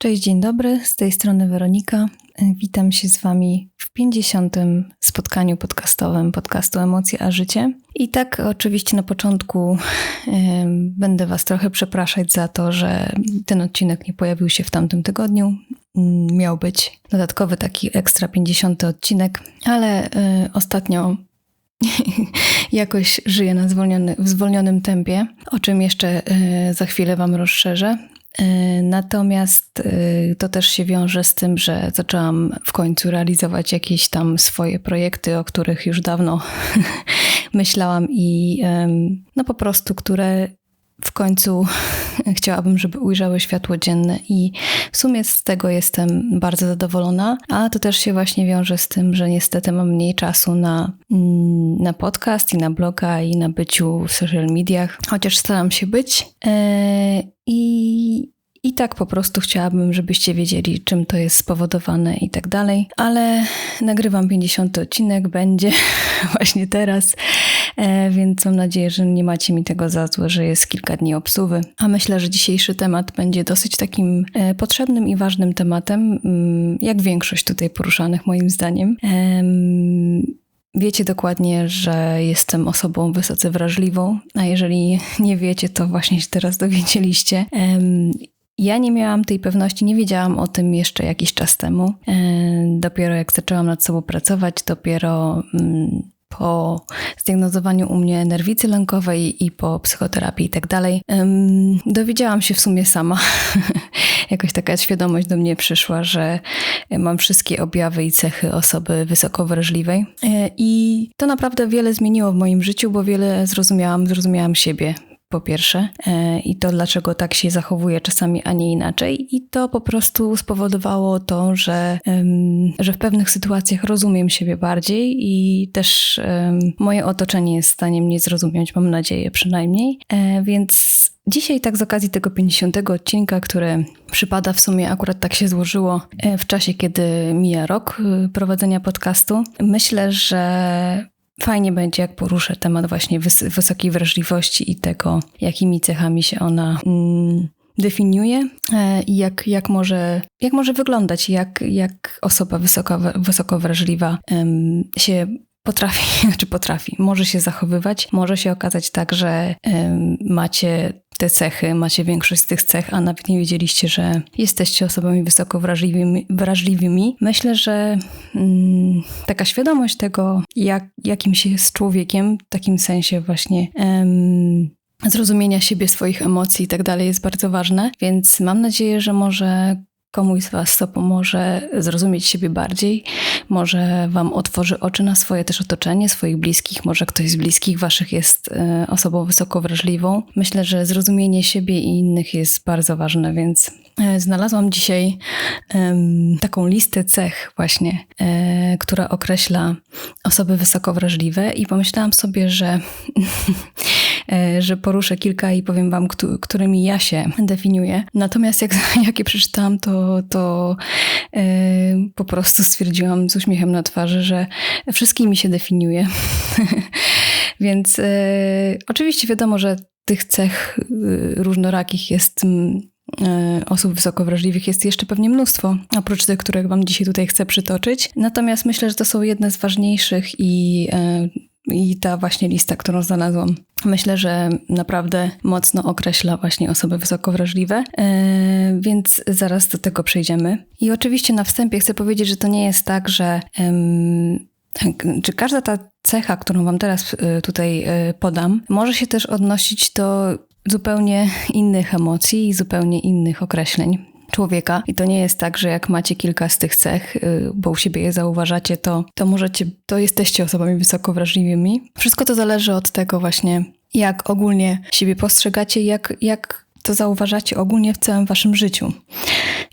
Cześć, dzień dobry, z tej strony Weronika. Witam się z Wami w 50. spotkaniu podcastowym podcastu Emocje a Życie. I tak, oczywiście, na początku będę Was trochę przepraszać za to, że ten odcinek nie pojawił się w tamtym tygodniu. Miał być dodatkowy taki ekstra 50 odcinek, ale y, ostatnio jakoś żyję na zwolniony, w zwolnionym tempie, o czym jeszcze y, za chwilę Wam rozszerzę. E, natomiast e, to też się wiąże z tym, że zaczęłam w końcu realizować jakieś tam swoje projekty, o których już dawno myślałam i no po prostu, które w końcu chciałabym, żeby ujrzały światło dzienne i w sumie z tego jestem bardzo zadowolona, a to też się właśnie wiąże z tym, że niestety mam mniej czasu na, mm, na podcast i na bloga i na byciu w social mediach, chociaż staram się być. E, I i tak po prostu chciałabym, żebyście wiedzieli, czym to jest spowodowane i tak dalej. Ale nagrywam 50 odcinek, będzie właśnie teraz, więc mam nadzieję, że nie macie mi tego za złe, że jest kilka dni obsuwy. A myślę, że dzisiejszy temat będzie dosyć takim e, potrzebnym i ważnym tematem, mm, jak większość tutaj poruszanych moim zdaniem. Wiecie dokładnie, że jestem osobą wysoce wrażliwą, a jeżeli nie wiecie, to właśnie się teraz dowiedzieliście. Ja nie miałam tej pewności, nie wiedziałam o tym jeszcze jakiś czas temu. E, dopiero jak zaczęłam nad sobą pracować, dopiero mm, po zdiagnozowaniu u mnie nerwicy lękowej i po psychoterapii i tak dalej, dowiedziałam się w sumie sama. Jakoś taka świadomość do mnie przyszła, że mam wszystkie objawy i cechy osoby wysoko wrażliwej. E, I to naprawdę wiele zmieniło w moim życiu, bo wiele zrozumiałam, zrozumiałam siebie po pierwsze, e, i to dlaczego tak się zachowuje czasami, a nie inaczej. I to po prostu spowodowało to, że, że w pewnych sytuacjach rozumiem siebie bardziej i też moje otoczenie jest w stanie mnie zrozumieć, mam nadzieję przynajmniej. E, więc Dzisiaj, tak z okazji tego 50 odcinka, który przypada w sumie, akurat tak się złożyło e, w czasie, kiedy mija rok prowadzenia podcastu, myślę, że Fajnie będzie, jak poruszę temat właśnie wys wysokiej wrażliwości i tego, jakimi cechami się ona mm, definiuje e, i jak, jak, może, jak może wyglądać, jak, jak osoba wysoko, wysoko wrażliwa się potrafi, znaczy potrafi, może się zachowywać, może się okazać tak, że um, macie te cechy, macie większość z tych cech, a nawet nie wiedzieliście, że jesteście osobami wysoko wrażliwymi. wrażliwymi. Myślę, że mm, taka świadomość tego, jak, jakim się jest człowiekiem, w takim sensie właśnie. Zrozumienia siebie, swoich emocji i tak dalej jest bardzo ważne, więc mam nadzieję, że może komuś z Was to pomoże zrozumieć siebie bardziej, może Wam otworzy oczy na swoje też otoczenie, swoich bliskich, może ktoś z bliskich Waszych jest e, osobą wysoko wrażliwą. Myślę, że zrozumienie siebie i innych jest bardzo ważne, więc e, znalazłam dzisiaj taką listę cech właśnie, e, która określa osoby wysoko wrażliwe i pomyślałam sobie, że że poruszę kilka i powiem wam, którymi ja się definiuję. Natomiast jak, jak je przeczytałam, to, to e, po prostu stwierdziłam z uśmiechem na twarzy, że wszystkimi się definiuję. Więc e, oczywiście wiadomo, że tych cech różnorakich jest osób wysoko wrażliwych jest jeszcze pewnie mnóstwo, oprócz tych, które Wam dzisiaj tutaj chcę przytoczyć. Natomiast myślę, że to są jedne z ważniejszych i i ta właśnie lista, którą znalazłam, myślę, że naprawdę mocno określa właśnie osoby wysoko wrażliwe, e, więc zaraz do tego przejdziemy. I oczywiście na wstępie chcę powiedzieć, że to nie jest tak, że czy każda ta cecha, którą Wam teraz e, tutaj e, podam, może się też odnosić do zupełnie innych emocji i zupełnie innych określeń człowieka. I to nie jest tak, że jak macie kilka z tych cech, y, bo u siebie je zauważacie, to, to możecie, to jesteście osobami wysoko wrażliwymi. Wszystko to zależy od tego właśnie, jak ogólnie siebie postrzegacie, jak, jak to zauważacie ogólnie w całym waszym życiu.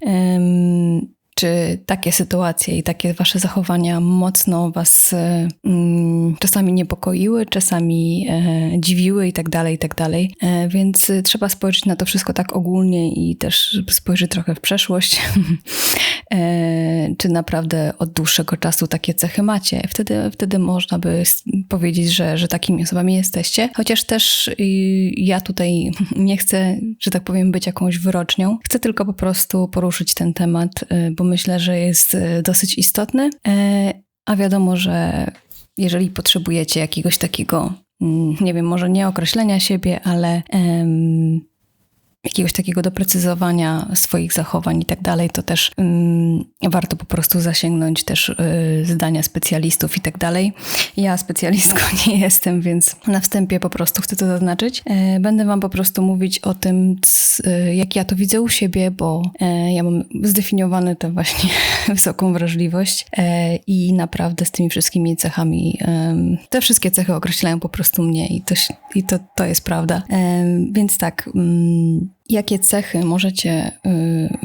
Um, czy takie sytuacje i takie wasze zachowania mocno was mm, czasami niepokoiły, czasami e, dziwiły i tak dalej, i tak dalej. E, więc trzeba spojrzeć na to wszystko tak ogólnie i też spojrzeć trochę w przeszłość, e, czy naprawdę od dłuższego czasu takie cechy macie. Wtedy, wtedy można by powiedzieć, że, że takimi osobami jesteście. Chociaż też ja tutaj nie chcę, że tak powiem, być jakąś wyrocznią. Chcę tylko po prostu poruszyć ten temat, bo myślę, że jest e, dosyć istotny. E, a wiadomo, że jeżeli potrzebujecie jakiegoś takiego, mm, nie wiem, może nie określenia siebie, ale jakiegoś takiego doprecyzowania swoich zachowań i tak dalej, to też um, warto po prostu zasięgnąć też y, zdania specjalistów i tak dalej. Ja specjalistką nie jestem, więc na wstępie po prostu chcę to zaznaczyć. E, będę Wam po prostu mówić o tym, c, jak ja to widzę u siebie, bo e, ja mam zdefiniowane tę właśnie wysoką wrażliwość e, i naprawdę z tymi wszystkimi cechami, te wszystkie cechy określają po prostu mnie i to, i to, to jest prawda. Więc tak, mm, Jakie cechy możecie y,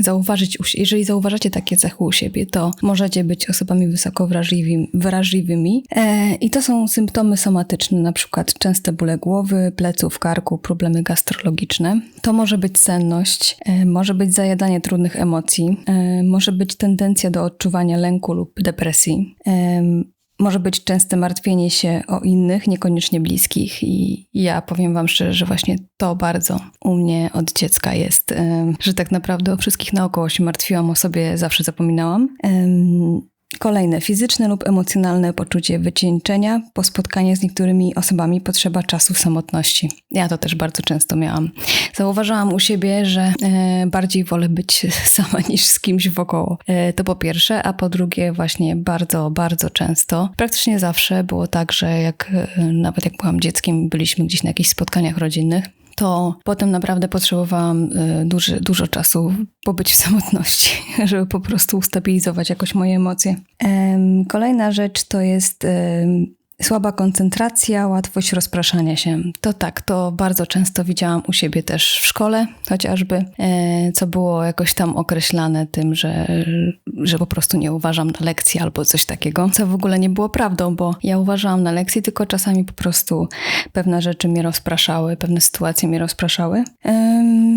zauważyć, jeżeli zauważacie takie cechy u siebie, to możecie być osobami wysoko wrażliwymi, wrażliwymi. E, i to są symptomy somatyczne, na przykład częste bóle głowy, pleców, karku, problemy gastrologiczne. To może być senność, e, może być zajadanie trudnych emocji, e, może być tendencja do odczuwania lęku lub depresji, może być częste martwienie się o innych, niekoniecznie bliskich. I ja powiem Wam szczerze, że właśnie to bardzo u mnie od dziecka jest, że tak naprawdę o wszystkich naokoło się martwiłam, o sobie zawsze zapominałam. Kolejne, fizyczne lub emocjonalne poczucie wycieńczenia po spotkaniu z niektórymi osobami potrzeba czasu samotności. Ja to też bardzo często miałam. Zauważyłam u siebie, że e, bardziej wolę być sama niż z kimś wokoło. E, to po pierwsze, a po drugie właśnie bardzo, bardzo często, praktycznie zawsze było tak, że jak e, nawet jak byłam dzieckiem, byliśmy gdzieś na jakichś spotkaniach rodzinnych, to potem naprawdę potrzebowałam y, duży, dużo czasu pobyć w samotności, żeby po prostu ustabilizować jakoś moje emocje. Kolejna rzecz to jest Słaba koncentracja, łatwość rozpraszania się. To tak, to bardzo często widziałam u siebie też w szkole, chociażby, e, co było jakoś tam określane tym, że, że po prostu nie uważam na lekcji albo coś takiego, co w ogóle nie było prawdą, bo ja uważałam na lekcji, tylko czasami po prostu pewne rzeczy mnie rozpraszały, pewne sytuacje mnie rozpraszały.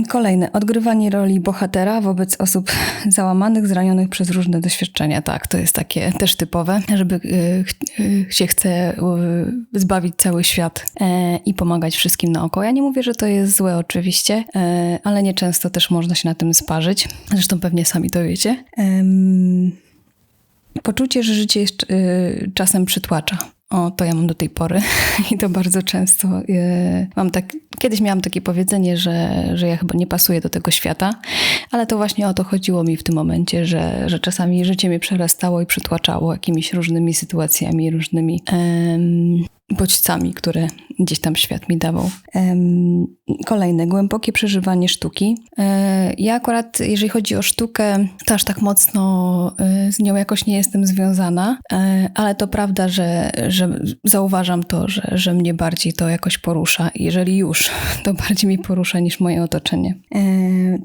Kolejne, odgrywanie roli bohatera wobec osób załamanych, zranionych przez różne doświadczenia. Tak, to jest takie też typowe, żeby e, e, się chce zbawić cały świat e, i pomagać wszystkim naokoło. Ja nie mówię, że to jest złe oczywiście, e, ale nieczęsto też można się na tym sparzyć. Zresztą pewnie sami to wiecie. Poczucie, że życie jest, e, czasem przytłacza. O, to ja mam do tej pory i to bardzo często. Mam tak, kiedyś miałam takie powiedzenie, że, że ja chyba nie pasuję do tego świata, ale to właśnie o to chodziło mi w tym momencie, że, że czasami życie mnie przerastało i przytłaczało jakimiś różnymi sytuacjami, różnymi bodźcami, które gdzieś tam świat mi dawał. Kolejne, głębokie przeżywanie sztuki. E, ja akurat, jeżeli chodzi o sztukę, to aż tak mocno e, z nią jakoś nie jestem związana, e, ale to prawda, że, że zauważam to, że, że mnie bardziej to jakoś porusza. Jeżeli już, to bardziej mi porusza niż moje otoczenie.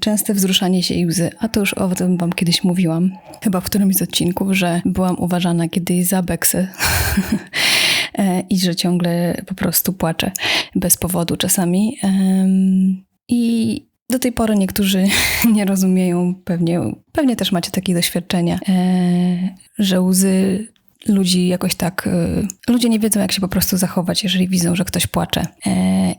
Częste wzruszanie się i łzy, a to już o tym wam kiedyś mówiłam, chyba w którymś z odcinków, że byłam uważana kiedyś za beksy. E, i że ciągle po prostu płaczę bez powodu czasami. I do tej pory niektórzy nie rozumieją, pewnie, pewnie też macie takie doświadczenia, e, że łzy ludzi jakoś tak. E, ludzie nie wiedzą, jak się po prostu zachować, jeżeli widzą, że ktoś płacze.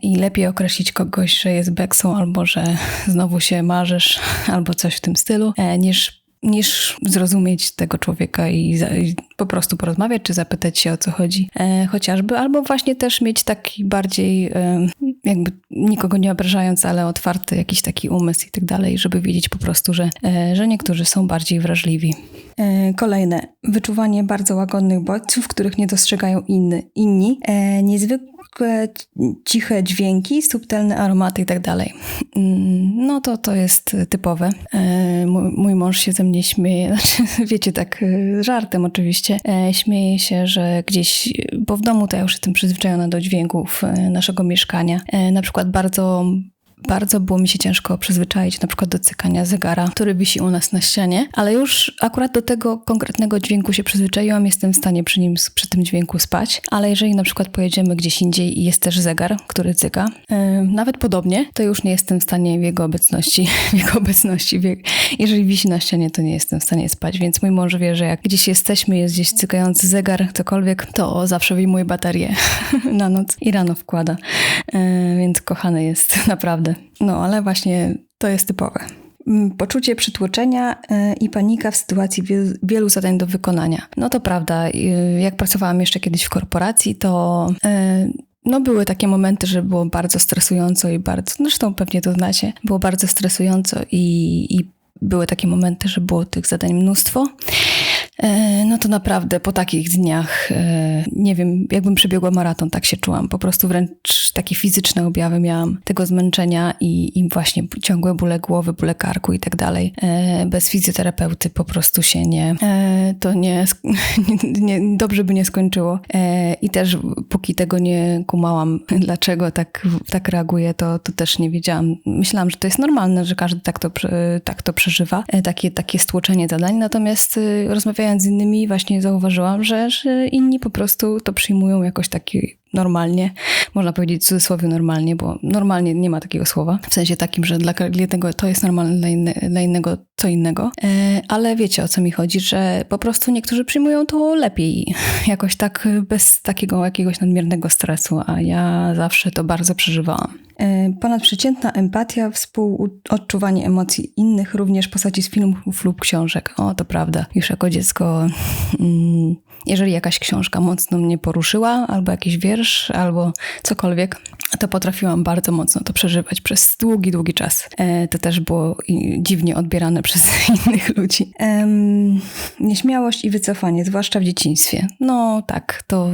I lepiej określić kogoś, że jest beksą, albo że znowu się marzysz, albo coś w tym stylu, niż niż zrozumieć tego człowieka i, za, i, po prostu porozmawiać, czy zapytać się o co chodzi e, chociażby, albo właśnie też mieć taki bardziej, e, jakby nikogo nie obrażając, ale otwarty jakiś taki umysł i tak dalej, żeby wiedzieć po prostu, że, e, że niektórzy są bardziej wrażliwi. E, kolejne, wyczuwanie bardzo łagodnych bodźców, których nie dostrzegają inny, inni, e, niezwykle ciche dźwięki, subtelne aromaty i tak dalej. Mm, no to to jest typowe. E, mój, mój mąż się ze mnie śmieje, znaczy, wiecie, tak e, żartem oczywiście, e, śmieje się, że gdzieś, bo w domu to ja już jestem przyzwyczajona do dźwięków naszego mieszkania. Na przykład bardzo bardzo było mi się ciężko przyzwyczaić na przykład do cykania zegara, który wisi u nas na ścianie, ale już akurat do tego konkretnego dźwięku się przyzwyczaiłam, jestem w stanie przy nim, przy tym dźwięku spać, ale jeżeli na przykład pojedziemy gdzieś indziej i jest też zegar, który cyka, yy, nawet podobnie, to już nie jestem w stanie w jego obecności, w jego obecności, jeżeli wisi na ścianie, to nie jestem w stanie spać, więc mój mąż wie, że jak gdzieś jesteśmy, jest gdzieś cykający zegar, cokolwiek, to zawsze wyjmuje baterię na noc i rano wkłada, yy, więc kochany jest naprawdę. No, ale właśnie to jest typowe. Mm, poczucie przytłoczenia e, i panika w sytuacji wielu zadań do wykonania. No to prawda, jak pracowałam jeszcze kiedyś w korporacji, to e, no były takie momenty, że było bardzo stresująco i bardzo, no zresztą pewnie to znacie, było bardzo stresująco i, i były takie momenty, że było tych zadań mnóstwo. E, no to naprawdę po takich dniach, e, nie wiem, jakbym przebiegła maraton, tak się czułam. Po prostu wręcz takie fizyczne objawy miałam tego zmęczenia i, i właśnie ciągłe bóle głowy, bóle karku i tak dalej. E, bez fizjoterapeuty po prostu się nie, to nie, nie, dobrze by nie skończyło. I też póki tego nie kumałam, dlaczego tak, tak reaguję, to, to też nie wiedziałam. Myślałam, że to jest normalne, że każdy tak to, tak to przeżywa, takie, takie stłoczenie zadań, natomiast rozmawiałam rozmawiając z innymi, właśnie zauważyłam, że, że inni po prostu to przyjmują jakoś taki normalnie, można powiedzieć w cudzysłowie normalnie, bo normalnie nie ma takiego słowa, w sensie takim, że dla jednego to jest normalne, dla, inne, dla innego co innego, e, ale wiecie o co mi chodzi, że po prostu niektórzy przyjmują to lepiej, jakoś tak bez takiego jakiegoś nadmiernego stresu, a ja zawsze to bardzo przeżywałam. E, ponadprzeciętna empatia, współodczuwanie emocji innych, również postaci z filmów lub książek. O, to prawda. Już jako dziecko, mm, jeżeli jakaś książka mocno mnie poruszyła, albo jakiś wiersz, albo cokolwiek, to potrafiłam bardzo mocno to przeżywać przez długi, długi czas. E, to też było dziwnie odbierane przez innych ludzi. Nieśmiałość i wycofanie, zwłaszcza w dzieciństwie. No tak, to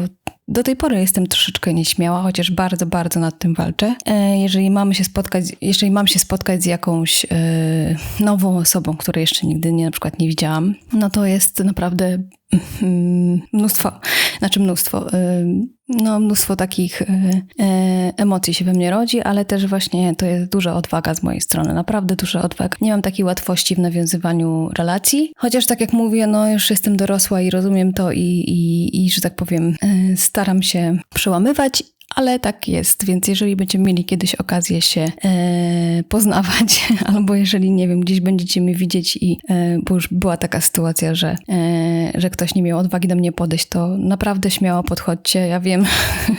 do tej pory jestem troszeczkę nieśmiała, chociaż bardzo, bardzo nad tym walczę. E, jeżeli mamy się spotkać, jeżeli mam się spotkać z jakąś e, nową osobą, której jeszcze nigdy nie, na przykład nie widziałam, no to jest naprawdę mnóstwo, znaczy mnóstwo, e, no mnóstwo takich emocji się we mnie rodzi, ale też właśnie to jest duża odwaga z mojej strony, naprawdę duża odwaga. Nie mam takiej łatwości w nawiązywaniu relacji, chociaż tak jak mówię, no już jestem dorosła i rozumiem to i, i, i że tak powiem, staram się przełamywać ale tak jest, więc jeżeli będziemy mieli kiedyś okazję się e, poznawać, albo jeżeli, nie wiem, gdzieś będziecie mnie widzieć i, e, bo już była taka sytuacja, że, e, że ktoś nie miał odwagi do mnie podejść, to naprawdę śmiało podchodźcie. Ja wiem,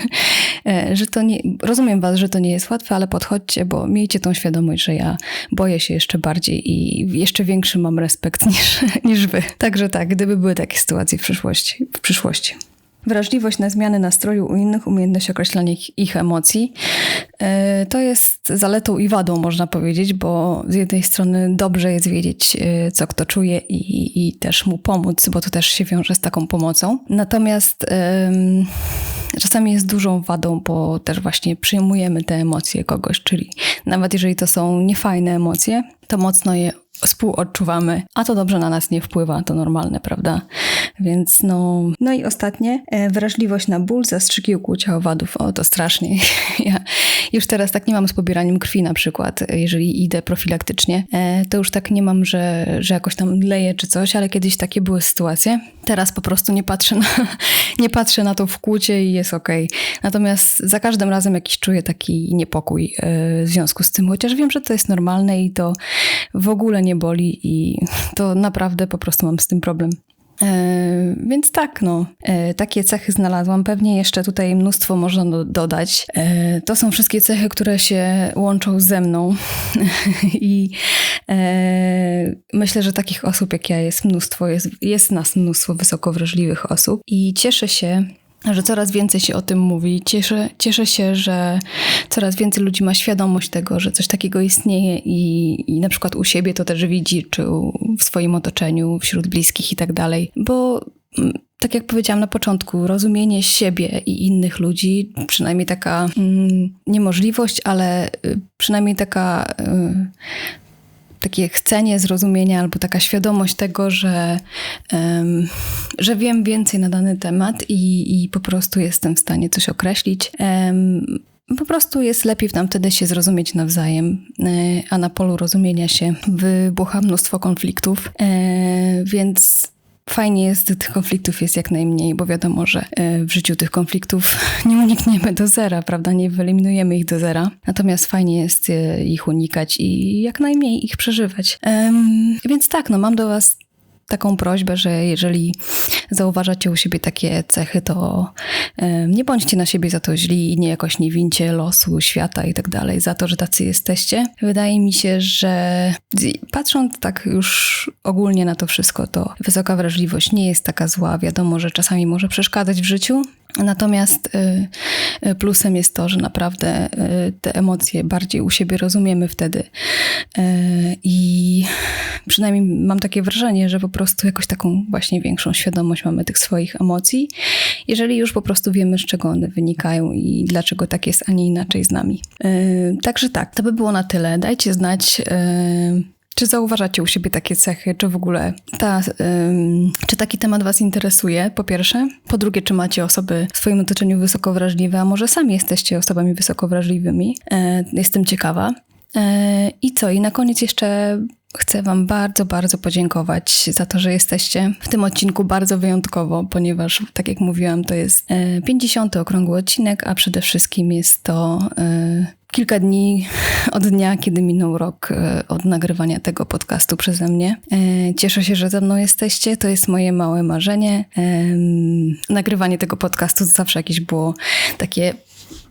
e, że to nie, rozumiem was, że to nie jest łatwe, ale podchodźcie, bo miejcie tą świadomość, że ja boję się jeszcze bardziej i jeszcze większy mam respekt niż, niż wy. Także tak, gdyby były takie sytuacje w przyszłości. W przyszłości. Wrażliwość na zmiany nastroju u innych, umiejętność określania ich, ich emocji. E, to jest zaletą i wadą, można powiedzieć, bo z jednej strony dobrze jest wiedzieć, e, co kto czuje i, i też mu pomóc, bo to też się wiąże z taką pomocą. Natomiast czasami jest dużą wadą, bo też właśnie przyjmujemy te emocje kogoś, czyli nawet jeżeli to są niefajne emocje, to mocno je współodczuwamy, a to dobrze na nas nie wpływa, to normalne, prawda? Więc no... No i ostatnie, e, wrażliwość na ból, zastrzyki ukłucia owadów. O, to strasznie. Ja już teraz tak nie mam z pobieraniem krwi na przykład, jeżeli idę profilaktycznie, e, to już tak nie mam, że, że jakoś tam leję czy coś, ale kiedyś takie były sytuacje. Teraz po prostu nie patrzę na, nie patrzę na to wkłucie i jest okej. Okay. Natomiast za każdym razem jakiś czuję taki niepokój e, w związku z tym, chociaż wiem, że to jest normalne i to w ogóle nie boli i to naprawdę po prostu mam z tym problem. E, więc tak, no, e, takie cechy znalazłam. Pewnie jeszcze tutaj mnóstwo można do, dodać. E, to są wszystkie cechy, które się łączą ze mną i myślę, że takich osób jak ja jest mnóstwo, jest, jest nas mnóstwo wysoko wrażliwych osób i cieszę się, że coraz więcej się o tym mówi. Cieszę, cieszę się, że coraz więcej ludzi ma świadomość tego, że coś takiego istnieje i, i na przykład u siebie to też widzi, czy w swoim otoczeniu, wśród bliskich i tak dalej. Bo mm, tak jak powiedziałam na początku, rozumienie siebie i innych ludzi, przynajmniej taka mm, niemożliwość, ale y, przynajmniej taka y, takie chcenie zrozumienia albo taka świadomość tego, że, um, że wiem więcej na dany temat i, i po prostu jestem w stanie coś określić. Um, po prostu jest lepiej nam wtedy się zrozumieć nawzajem, e, a na polu rozumienia się wybucha mnóstwo konfliktów, e, więc fajnie jest, gdy tych konfliktów jest jak najmniej, bo wiadomo, że e, w życiu tych konfliktów nie unikniemy do zera, prawda? Nie wyeliminujemy ich do zera. Natomiast fajnie jest ich unikać i jak najmniej ich przeżywać. Więc tak, no mam do Was taką prośbę, że jeżeli zauważacie u siebie takie cechy, to nie bądźcie na siebie za to źli i nie jakoś nie wincie losu, świata i tak dalej za to, że tacy jesteście. Wydaje mi się, że patrząc tak już ogólnie na to wszystko, to wysoka wrażliwość nie jest taka zła. Wiadomo, że czasami może przeszkadzać w życiu, Natomiast y, y, plusem jest to, że naprawdę y, te emocje bardziej u siebie rozumiemy wtedy. I przynajmniej mam takie wrażenie, że po prostu jakoś taką właśnie większą świadomość mamy tych swoich emocji, jeżeli już po prostu wiemy, z czego one wynikają i dlaczego tak jest, a nie inaczej z nami. Także tak, to by było na tyle. Dajcie znać czy zauważacie u siebie takie cechy, czy w ogóle ta, ym, czy taki temat Was interesuje, po pierwsze? Po drugie, czy macie osoby w swoim otoczeniu wysoko wrażliwe, a może sami jesteście osobami wysoko wrażliwymi? E, jestem ciekawa. E, I co? I na koniec jeszcze Chcę Wam bardzo, bardzo podziękować za to, że jesteście w tym odcinku bardzo wyjątkowo, ponieważ, tak jak mówiłam, to jest 50. E, okrągły odcinek, a przede wszystkim jest to e, kilka dni od dnia, kiedy minął rok e, od nagrywania tego podcastu przeze mnie. Cieszę się, że ze mną jesteście. To jest moje małe marzenie. Nagrywanie tego podcastu zawsze jakieś było takie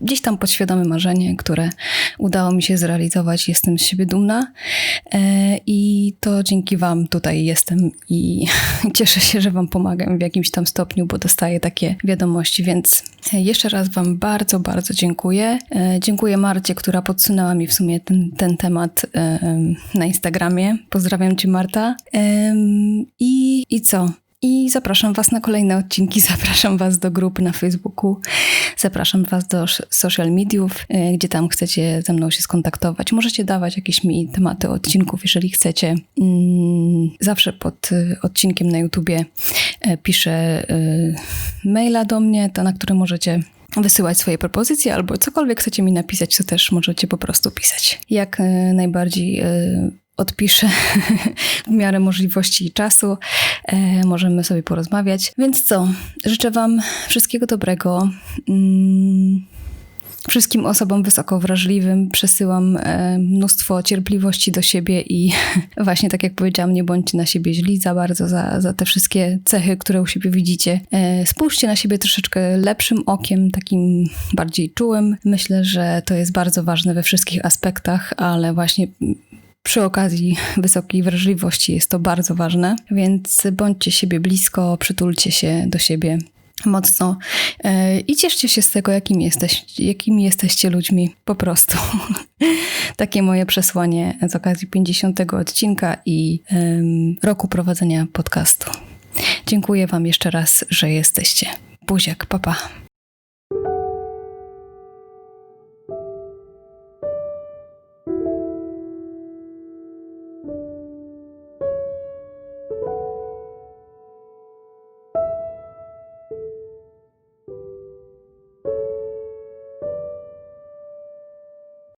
gdzieś tam podświadome marzenie, które udało mi się zrealizować. Jestem z siebie dumna e, i to dzięki Wam tutaj jestem i cieszę się, że Wam pomagam w jakimś tam stopniu, bo dostaję takie wiadomości, więc jeszcze raz Wam bardzo, bardzo dziękuję. E, dziękuję Marcie, która podsunęła mi w sumie ten, ten temat e, na Instagramie. Pozdrawiam Cię, Marta. I, I co? I zapraszam Was na kolejne odcinki, zapraszam Was do grupy na Facebooku, zapraszam Was do social mediów, e, gdzie tam chcecie ze mną się skontaktować. Możecie dawać jakieś mi tematy odcinków, jeżeli chcecie. Mm, zawsze pod e, odcinkiem na YouTubie e, piszę maila do mnie, to na który możecie wysyłać swoje propozycje albo cokolwiek chcecie mi napisać, to też możecie po prostu pisać. Jak najbardziej odpiszę w miarę możliwości i czasu. E, możemy sobie porozmawiać. Więc co? Życzę Wam wszystkiego dobrego. Mm. Wszystkim osobom wysoko wrażliwym przesyłam e, mnóstwo cierpliwości do siebie i właśnie tak jak powiedziałam, nie bądźcie na siebie źli za bardzo, za, za te wszystkie cechy, które u siebie widzicie. E, spójrzcie na siebie troszeczkę lepszym okiem, takim bardziej czułym. Myślę, że to jest bardzo ważne we wszystkich aspektach, ale właśnie przy okazji wysokiej wrażliwości jest to bardzo ważne, więc bądźcie siebie blisko, przytulcie się do siebie mocno e, i cieszcie się z tego, jakim jesteś, jakimi jesteście ludźmi, po prostu. Takie moje przesłanie z okazji 50. odcinka i roku prowadzenia podcastu. Dziękuję Wam jeszcze raz, że jesteście. Buziak, papa.